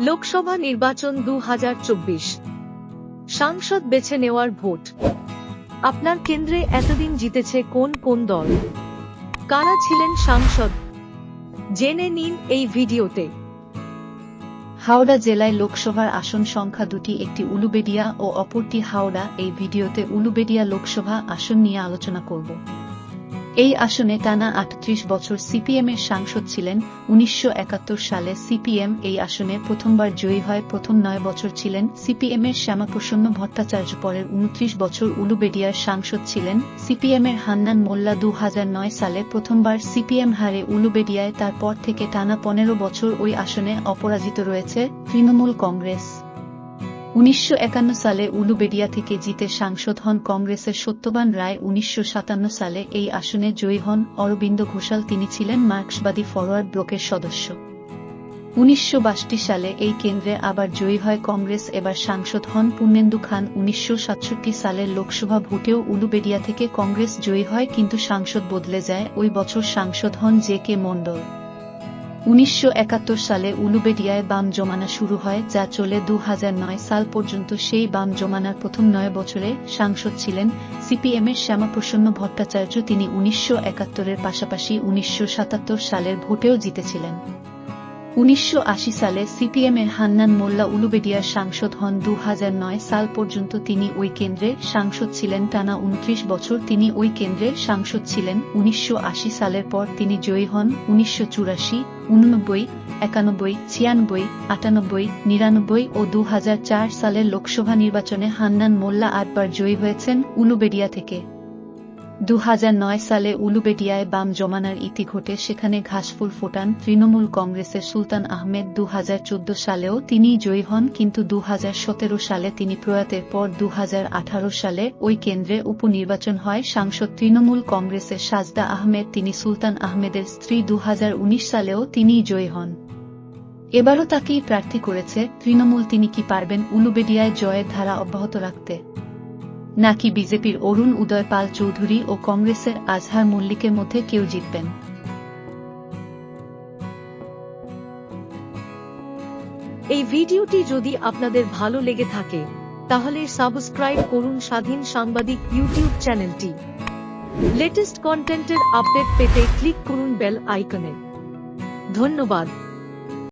লোকসভা নির্বাচন দু সাংসদ বেছে নেওয়ার ভোট। আপনার কেন্দ্রে এতদিন জিতেছে কোন কোন দল? কারা ছিলেন সাংসদ? জেনে নিন এই ভিডিওতে। হাওড়া জেলায় লোকসভার আসন সংখ্যা দুটি, একটি উলুবেডিয়া ও অপরটি হাওড়া। এই ভিডিওতে উলুবেডিয়া লোকসভা আসন নিয়ে আলোচনা করব। এই আসনে টানা আটত্রিশ বছর সিপিএম এর সাংসদ ছিলেন। উনিশশো একাত্তর সালে সিপিএম এই আসনে প্রথমবার জয়ী হয়। প্রথম নয় বছর ছিলেন সিপিএম এর শ্যামাপ্রসন্ন ভট্টাচার্য। পরের উনত্রিশ বছর উলুবেডিয়ার সাংসদ ছিলেন সিপিএম এর হান্নান মোল্লা। দু হাজার নয় সালে প্রথমবার সিপিএম হারে উলুবেডিয়ায়, তারপর থেকে টানা পনেরো বছর ওই আসনে অপরাজিত রয়েছে তৃণমূল কংগ্রেস। উনিশশো একান্ন সালে উলুবেডিয়া থেকে জিতে সাংসদ হন কংগ্রেসের সত্যবান রায়। উনিশশো সাতান্ন সালে এই আসনে জয়ী হন অরবিন্দ ঘোষাল। তিনি ছিলেন মার্ক্সবাদী ফরওয়ার্ড ব্লকের সদস্য। উনিশশো সালে এই কেন্দ্রে আবার জয়ী হয় কংগ্রেস। এবার সাংসদ হন পূর্ণেন্দু খান। উনিশশো সাতষট্টি সালের লোকসভা ভোটেও উলুবেডিয়া থেকে কংগ্রেস জয়ী হয়, কিন্তু সাংসদ বদলে যায়। ওই বছর সাংসদ হন জে কে মণ্ডল। উনিশশো একাত্তর সালে উলুবেডিয়ায় বাম জমানা শুরু হয়, যা চলে দু হাজার নয় সাল পর্যন্ত সেই বাম জমানার প্রথম নয় বছরে সাংসদ ছিলেন। সিপিএমের শ্যামাপ্রসন্ন ভট্টাচার্য তিনি উনিশশো একাত্তরের পাশাপাশি উনিশশো সাতাত্তর সালের ভোটেও জিতেছিলেন। উনিশশো আশি সালে সিপিএমের হান্নান মোল্লা উলুবেডিয়ার সাংসদ হন। দু হাজার নয় সাল পর্যন্ত তিনি ওই কেন্দ্রে সাংসদ ছিলেন। টানা উনত্রিশ বছর তিনি ওই কেন্দ্রে সাংসদ ছিলেন। উনিশশো আশি সালের পর তিনি জয়ী হন। উনিশশো চুরাশি, উননব্বই, একানব্বই, ছিয়ানব্বই, আটানব্বই, নিরানব্বই ও দু হাজার চার সালের লোকসভা নির্বাচনে হান্নান মোল্লা আটবার জয়ী হয়েছেন উলুবেডিয়া থেকে। দু হাজার নয় সালে উলুবেডিয়ায় বাম জমানার ইতি ঘটে, সেখানে ঘাসফুল ফোটান তৃণমূল কংগ্রেসের সুলতান আহমেদ। দু হাজার চোদ্দ সালেও তিনি জয়ী হন, কিন্তু দু হাজার সতেরো সালে তিনি প্রয়াতের পর দু হাজার আঠারো সালে ওই কেন্দ্রে উপনির্বাচন হয়। সাংসদ তৃণমূল কংগ্রেসের সাজদা আহমেদ, তিনি সুলতান আহমেদের স্ত্রী। দু হাজার উনিশ সালেও তিনিই জয়ী হন। এবারও তাকেই প্রার্থী করেছে তৃণমূল। তিনি কি পারবেন উলুবেডিয়ায় জয়ের ধারা অব্যাহত রাখতে? নাকি বিজেপির অরুণ উদয় পাল চৌধুরী ও কংগ্রেসের আজহার মল্লিকের মধ্যে কেউ জিতবেন? এই ভিডিওটি যদি আপনাদের ভালো লেগে থাকে, তাহলে সাবস্ক্রাইব করুন স্বাধীন সাংবাদিক ইউটিউব চ্যানেলটি। লেটেস্ট কন্টেন্টের আপডেট পেতে ক্লিক করুন বেল আইকনে। ধন্যবাদ।